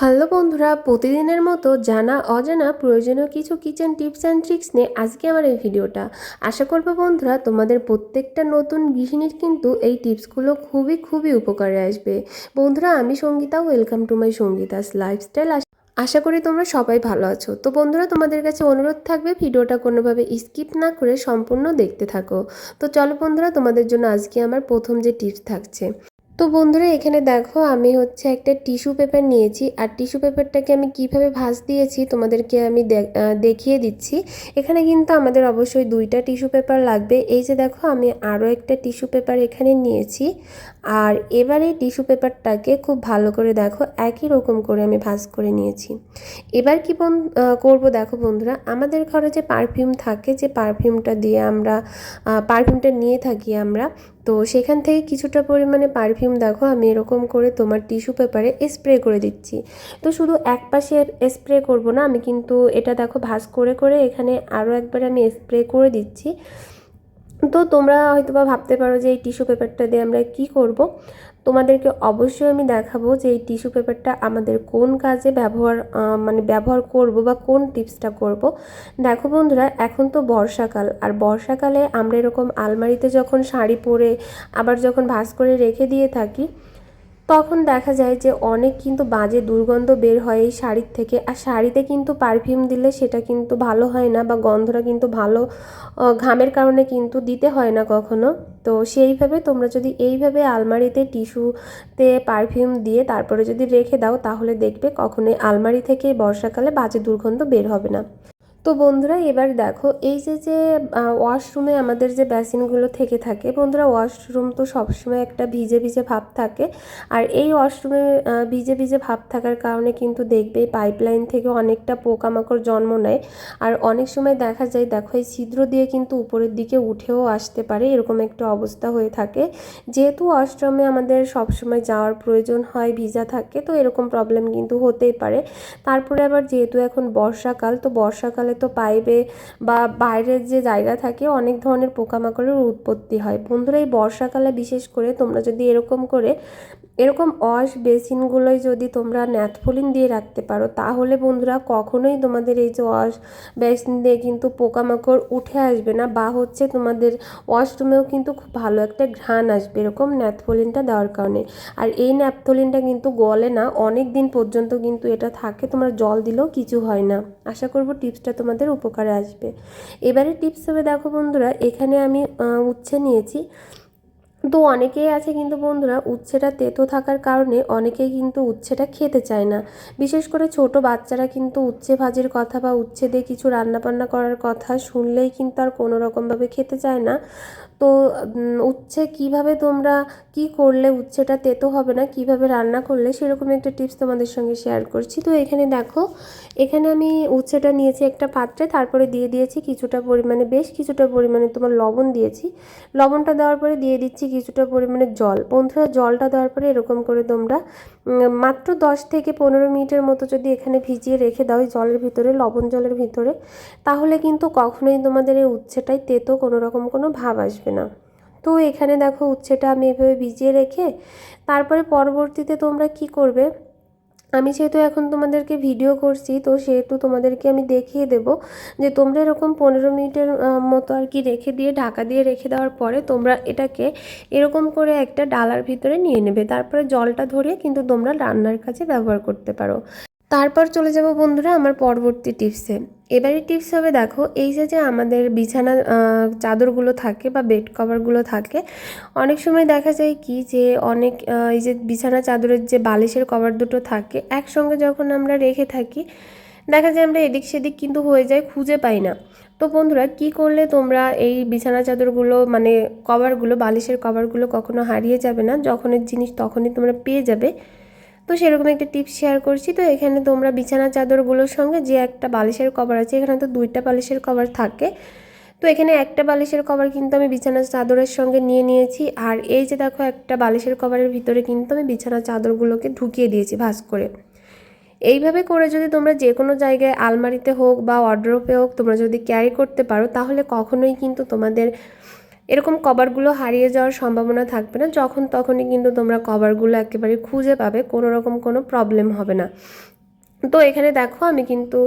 Hello বন্ধুরা, প্রতিদিনের মতো জানা, অজানা, প্রয়োজনীয় কিছু কিচেন টিপস অ্যান্ড ট্রিক্স নিয়ে আজকে আমার এই ভিডিওটা। আশা করব বন্ধুরা, তোমাদের প্রত্যেকটা নতুন গৃহিণীর কিন্তু এই টিপসগুলো খুবই খুবই উপকারে আসবে। বন্ধুরা, আমি Sangeeta welcome to my Sangeeta's lifestyle আশা করি তোমরা সবাই ভালো আছো। তো বন্ধুরা, তোমাদের কাছে অনুরোধ থাকবে, ভিডিওটা কোনোভাবে স্কিপ না করে সম্পূর্ণ দেখতে থাকো। তো চলো বন্ধুরা, তোমাদের জন্য আজকে আমার প্রথম যে টিপস থাকছে। তো বন্ধুরা, এখানে দেখো আমি হচ্ছে একটা টিস্যু পেপার নিয়েছি। আর টিস্যু পেপারটাকে আমি কীভাবে ভাঁজ দিয়েছি তোমাদেরকে আমি দেখিয়ে দিচ্ছি। এখানে কিন্তু আমাদের অবশ্যই দুইটা টিস্যু পেপার লাগবে। এই যে দেখো, আমি আরও একটা টিস্যু পেপার এখানে নিয়েছি। আর এবার টিস্যু পেপারটাকে খুব ভালো করে দেখো, একই রকম করে আমি ভাঁজ করে নিয়েছি। এবার কি বন করব দেখো বন্ধুরা, আমাদের ঘরে যে পারফিউম থাকে, যে পারফিউমটা দিয়ে আমরা পারফিউমটা নিয়ে থাকি আমরা, তো সেখান থেকে কিছুটা পরিমাণে পারফিউম দেখো, আমি এরকম করে তোমার টিস্যু পেপারে স্প্রে করে দিচ্ছি। তো শুধু এক পাশে স্প্রে করব না, আমি কিন্তু এটা দেখো ভাজ করে করে এখানে আরও একবার আমি স্প্রে করে দিচ্ছি। তো তোমরা হয়তো বা ভাবতে পারো যে এই টিস্যু পেপারটা দিয়ে আমরা কি করব। তোমাদেরকে অবশ্যই আমি দেখাবো যে এই টিস্যু পেপারটা আমাদের কোন কাজে ব্যবহার মানে ব্যবহার করব বা কোন টিপসটা করব। দেখো বন্ধুরা, এখন তো বর্ষাকাল, আর বর্ষাকালে আমরা এরকম আলমারিতে যখন শাড়ি পরে আবার যখন ভাস করে রেখে দিয়ে থাকি তখন দেখা যায় যে অনেক কিন্তু বাজে দুর্গন্ধ বের হয় এই শাড়ির থেকে। আর শাড়িতে কিন্তু পারফিউম দিলে সেটা কিন্তু ভালো হয় না বা গন্ধটা কিন্তু ভালো ঘামের কারণে কিন্তু দিতে হয় না কখনো। তো সেইভাবে তোমরা যদি এইভাবে আলমারিতে টিস্যুতে পারফিউম দিয়ে তারপরে যদি রেখে দাও তাহলে দেখবে কখনোই আলমারি থেকে বর্ষাকালে বাজে দুর্গন্ধ বের হবে না। তো বন্ধুরা, এবার দেখো, এই যে যে ওয়াশরুমে আমাদের যে বেসিনগুলো থেকে থাকে, বন্ধুরা ওয়াশরুম তো সবসময় একটা ভিজে ভিজে ভাব থাকে। আর এই ওয়াশরুমে ভিজে ভিজে ভাব থাকার কারণে কিন্তু দেখবে পাইপলাইন থেকে অনেকটা পোকামাকড় জন্ম নেয়। আর অনেক সময় দেখা যায়, দেখো, এই ছিদ্র দিয়ে কিন্তু উপরের দিকে উঠেও আসতে পারে, এরকম একটা অবস্থা হয়ে থাকে। যেহেতু ওয়াশরুমে আমাদের সবসময় যাওয়ার প্রয়োজন হয়, ভিজা থাকে, তো এরকম প্রবলেম কিন্তু হতেই পারে। তারপরে আবার যেহেতু এখন বর্ষাকাল, তো বর্ষাকালে তো পাইপে বা বাইরের যে জায়গা থাকে অনেক ধরনের পোকামাকড়ের উৎপত্তি হয়। বন্ধুরা, এই বর্ষাকালে বিশেষ করে তোমরা যদি এরকম করে, এরকম ওয়াশ বেসিনগুলোই যদি তোমরা ন্যাথফলিন দিয়ে রাখতে পারো, তাহলে বন্ধুরা কখনোই তোমাদের এই যে ওয়াশ বেসিন দিয়ে কিন্তু পোকামাকড় উঠে আসবে না বা হচ্ছে তোমাদের ওয়াশরুমেও কিন্তু খুব ভালো একটা ঘ্রাণ আসবে এরকম ন্যাথফলিনটা দেওয়ার কারণে। আর এই ন্যাপথলিনটা কিন্তু গলে না, অনেক দিন পর্যন্ত কিন্তু এটা থাকে, তোমরা জল দিলেও কিছু হয় না। আশা করব টিপসটা তোমাদের উপকারে আসবে। এবারে টিপস হবে দেখো বন্ধুরা এখানে আমি উচ্ছে নিয়েছি। তো অনেকেই আছে কিন্তু বন্ধুরা, উচ্ছেটা তেতো থাকার কারণে অনেকেই কিন্তু উচ্ছেটা খেতে চায় না। বিশেষ করে ছোট বাচ্চারা কিন্তু উচ্ছে ভাজির কথা বা উচ্ছে দিয়ে কিছু রান্নাবান্না করার কথা শুনলেই কিন্তু আর কোনো রকমভাবে খেতে চায় না। তো উচ্ছে কীভাবে তোমরা কি করলে উচ্ছেটা তেতো হবে না, কীভাবে রান্না করলে সেরকম একটা টিপস তোমাদের সঙ্গে শেয়ার করছি। তো এখানে দেখো, এখানে আমি উচ্ছেটা নিয়েছি একটা পাত্রে, তারপরে দিয়ে দিয়েছি কিছুটা পরিমাণে, বেশ কিছুটা পরিমাণে তোমার লবণ দিয়েছি। লবণটা দেওয়ার পরে দিয়ে দিচ্ছি কিছুটা পরিমাণে জল। বন্ধুরা, জলটা দেওয়ার পরে এরকম করে তোমরা মাত্র দশ থেকে পনেরো মিনিটের মতো যদি এখানে ভিজিয়ে রেখে দাও জলের ভিতরে, লবণ জলের ভিতরে, তাহলে কিন্তু কখনোই তোমাদের এই উচ্ছেটাই তেতো কোনো রকম কোনো ভাব আসবে না। তো এখানে দেখো উচ্ছেটা আমি এভাবে ভিজিয়ে রেখে, তারপরে পরবর্তীতে তোমরা কি করবে আমি যেহেতু এখন তোমাদেরকে ভিডিও করছি, তো সেহেতু তোমাদেরকে আমি দেখিয়ে দেব যে তোমরা এরকম পনেরো মিনিটের মতো আর কি রেখে দিয়ে, ঢাকা দিয়ে রেখে দেওয়ার পরে তোমরা এটাকে এরকম করে একটা ডালার ভিতরে নিয়ে নেবে। তারপরে জলটা ধরে কিন্তু তোমরা রান্নার কাজে ব্যবহার করতে পারো। তারপর চলে যাব বন্ধুরা আমার পরবর্তী টিপসে। এবারে টিপস হবে দেখো, এই যে যে আমাদের বিছানা চাদরগুলো থাকে বা বেড কভারগুলো থাকে, অনেক সময় দেখা যায় কি যে অনেক এই যে বিছানা চাদরের যে বালিশের কভার দুটো থাকে, একসঙ্গে যখন আমরা রেখে থাকি, দেখা যায় আমরা এদিক সেদিক কিন্তু হয়ে যায়, খুঁজে পাই না। তো বন্ধুরা, কি করলে তোমরা এই বিছানা চাদরগুলো মানে কভারগুলো বালিশের কভারগুলো কখনো হারিয়ে যাবে না, যখনের জিনিস তখনই তোমরা পেয়ে যাবে। তো সেরকম একটা টিপস শেয়ার করছি। তো এখানে তোমরা বিছানা চাদরগুলোর সঙ্গে যে একটা বালিশের কভার আছে, এখানে তো দুইটা বালিশের কভার থাকে। তো এখানে একটা বালিশের কভার কিন্তু আমি বিছানা চাদরের সঙ্গে নিয়ে নিয়েছি। আর এই যে দেখো, একটা বালিশের কভারের ভিতরে কিন্তু আমি বিছানা চাদরগুলোকে ঢুকিয়ে দিয়েছি ভাস করে। এইভাবে করে যদি তোমরা যে কোনো জায়গায় আলমারিতে হোক বা অর্ডারোপে হোক তোমরা যদি ক্যারি করতে পারো, তাহলে কখনোই কিন্তু তোমাদের এরকম কভারগুলো হারিয়ে যাওয়ার সম্ভাবনা থাকবে না। যখন তখনই কিন্তু তোমরা কভারগুলো একেবারে খুঁজে পাবে, কোনো রকম কোনো প্রবলেম হবে না। তো এখানে দেখো আমি কিন্তু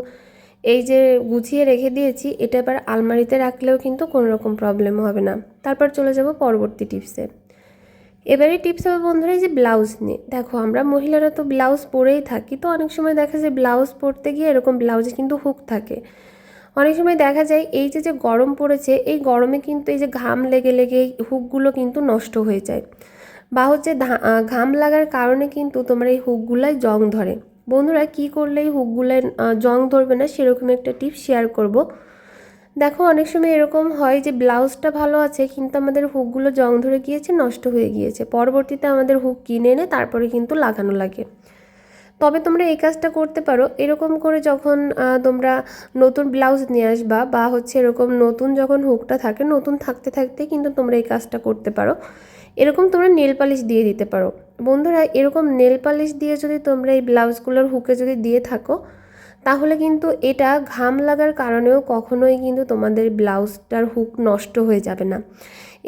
এই যে গুছিয়ে রেখে দিয়েছি, এটা এবার আলমারিতে রাখলেও কিন্তু কোনো রকম প্রবলেম হবে না। তারপর চলে যাব পরবর্তী টিপসে। এবারে টিপস হবে বন্ধুরা, এই যে ব্লাউজ নিয়ে। দেখো, আমরা মহিলারা তো ব্লাউজ পরেই থাকি, তো অনেক সময় দেখা যায় ব্লাউজ পরতে গিয়ে এরকম ব্লাউজে কিন্তু হুক থাকে। অনেক সময় দেখা যায় এই যে যে গরম পড়েছে, এই গরমে কিন্তু এই যে ঘাম লেগে লেগে এই হুকগুলো কিন্তু নষ্ট হয়ে যায়। বা হচ্ছে ঘাম লাগার কারণে কিন্তু তোমার এই হুকগুলাই জং ধরে। বন্ধুরা, কি করলে এই হুকগুলাই জং ধরবে না সেরকম একটা টিপ শেয়ার করব। দেখো, অনেক সময় এরকম হয় যে ব্লাউজটা ভালো আছে, কিন্তু আমাদের হুকগুলো জং ধরে গিয়েছে, নষ্ট হয়ে গিয়েছে। পরবর্তীতে আমাদের হুক কিনে এনে তারপরে কিন্তু লাগানো লাগে। তবে তোমরা এই কাজটা করতে পারো। এরকম করে যখন তোমরা নতুন ব্লাউজ নিয়ে আসবা বা হচ্ছে এরকম নতুন যখন হুকটা থাকে, নতুন থাকতে থাকতে কিন্তু তোমরা এই কাজটা করতে পারো। এরকম তোমরা নেল পালিশ দিয়ে দিতে পারো। বন্ধুরা, এরকম নেল পালিশ দিয়ে যদি তোমরা এই ব্লাউজগুলোর হুকে যদি দিয়ে থাকো তাহলে কিন্তু এটা ঘাম লাগার কারণেও কখনোই কিন্তু তোমাদের ব্লাউজটার হুক নষ্ট হয়ে যাবে না।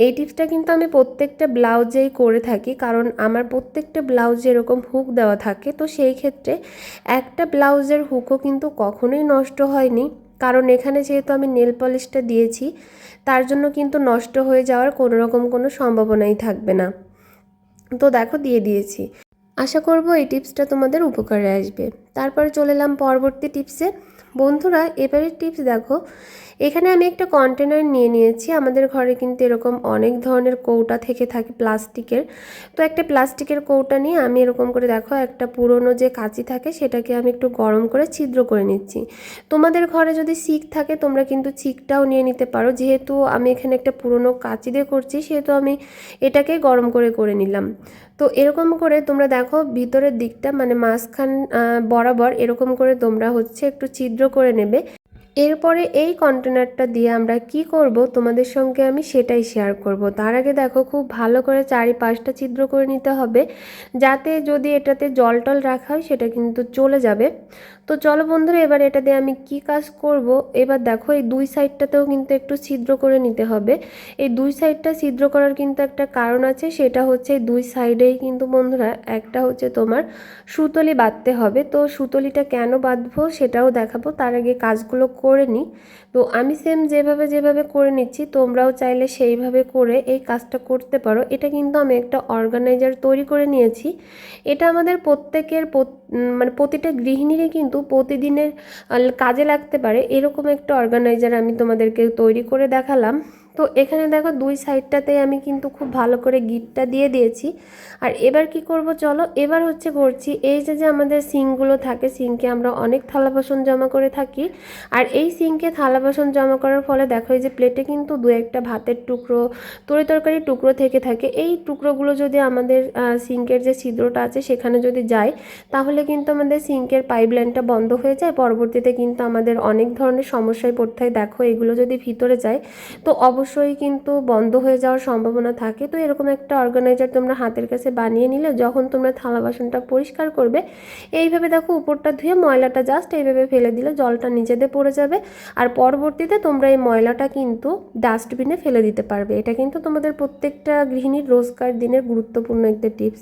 এই টিপসটা কিন্তু আমি প্রত্যেকটা ব্লাউজেই করে থাকি, কারণ আমার প্রত্যেকটা ব্লাউজে এরকম হুক দেওয়া থাকে। তো সেই ক্ষেত্রে একটা ব্লাউজের হুকও কিন্তু কখনোই নষ্ট হয়নি, কারণ এখানে যেহেতু আমি নেল পলিশটা দিয়েছি, তার জন্য কিন্তু নষ্ট হয়ে যাওয়ার কোনো রকম কোনো সম্ভাবনাই থাকবে না। তো দেখো, দিয়ে দিয়েছি। আশা করব এই টিপসটা তোমাদের উপকারে আসবে। তারপরে চলে এলাম পরবর্তী টিপসে। বন্ধুরা, এবারের টিপস দেখো। এখানে আমি একটা কন্টেনার নিয়ে নিয়েছি। আমাদের ঘরে কিন্তু এরকম অনেক ধরনের কৌটা থেকে থাকে প্লাস্টিকের। তো একটা প্লাস্টিকের কৌটা নিয়ে আমি এরকম করে দেখো, একটা পুরনো যে কাঁচি থাকে, সেটাকে আমি একটু গরম করে ছিদ্র করে নিচ্ছি। তোমাদের ঘরে যদি সিক থাকে, তোমরা কিন্তু চিকটাও নিয়ে নিতে পারো। যেহেতু আমি এখানে একটা পুরনো কাঁচি দিয়ে করছি, সেহেতু আমি এটাকে গরম করে করে নিলাম। তো এরকম করে তোমরা দেখো, ভিতরের দিকটা মানে মাঝখান বরাবর এরকম করে তোমরা হচ্ছে একটু ছিদ্র করে নেবে। এরপরে এই কন্টেনারটা দিয়ে আমরা কি করব, তোমাদের সঙ্গে আমি সেটাই শেয়ার করব। তার আগে দেখো, খুব ভালো করে চারিপাশটা ছিদ্র করে নিতে হবে। যাতে যদি এটাতে জল টল রাখা হয়, সেটা কিন্তু চলে যাবে। তো চলো বন্ধুরা এবার এটা দিয়ে আমি কি কাজ করব? এবার দেখো এই দুই সাইডটাতেও কিন্তু একটু ছিদ্র করে নিতে হবে। এই দুই সাইডটা ছিদ্র করার কিন্তু একটা কারণ আছে সেটা হচ্ছে দুই সাইডেই কিন্তু বন্ধুরা একটা হচ্ছে তোমার সুতলি বাঁধতে হবে। তো সুতলিটা কেন বাঁধবো সেটাও দেখাবো তার আগে কাজগুলো করে নিই। তো আমি সেম যেভাবে যেভাবে করে নিচ্ছি তোমরাও চাইলে সেইভাবে করে এই কাজটা করতে পারো। এটা কিন্তু আমি একটা অর্গানাইজার তৈরি করে নিয়েছি। এটা আমাদের প্রত্যেকের প্রত- উম, মানে প্রতিটা গৃহিণীরই কিন্তু প্রতিদিনের কাজে লাগতে পারে। এরকম একটা অর্গানাইজার আমি তোমাদেরকে তৈরি করে দেখালাম। তো এখানে দেখো দুই সাইডটাতে আমি কিন্তু খুব ভালো করে গিটটা দিয়ে দিয়েছি। আর এবার কি করব চলো? এবার হচ্ছে করছি এই যে যে আমাদের সিঙ্কগুলো থাকে, সিঙ্কে আমরা অনেক থালা বাসন জমা করে থাকি। আর এই সিঙ্কে থালা বাসন জমা করার ফলে দেখো এই যে প্লেটে কিন্তু দু একটা ভাতের টুকরো, তরি তরকারি টুকরো থেকে থাকে। এই টুকরোগুলো যদি আমাদের সিঙ্কের যে ছিদ্রটা আছে সেখানে যদি যায়, তাহলে কিন্তু আমাদের সিঙ্কের পাইপ লাইনটা বন্ধ হয়ে যায়। পরবর্তীতে কিন্তু আমাদের অনেক ধরনের সমস্যায় পড়তে হয়। দেখো এগুলো যদি ভিতরে যায়, তো অবশ্যই কিন্তু বন্ধ হয়ে যাওয়ার সম্ভাবনা থাকে। তো এরকম একটা অর্গানাইজার তোমরা হাতের কাছে বানিয়ে নিলে, যখন তোমরা থালা বাসনটা পরিষ্কার করবে এইভাবে দেখো উপরটা ধুয়ে ময়লাটা জাস্ট এইভাবে ফেলে দিলে জলটা নিচেতে পড়ে যাবে। আর পরবর্তীতে তোমরা এই ময়লাটা কিন্তু ডাস্টবিনে ফেলে দিতে পারবে। এটা কিন্তু তোমাদের প্রত্যেকটা গৃহিণীর রোজকার দিনের গুরুত্বপূর্ণ একটা টিপস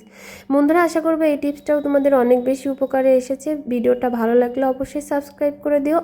বন্ধুরা, আশা করব এই টিপসটাও তোমাদের অনেক বেশি উপকারে এসেছে। ভিডিওটা ভালো লাগলে অবশ্যই সাবস্ক্রাইব করে দিও।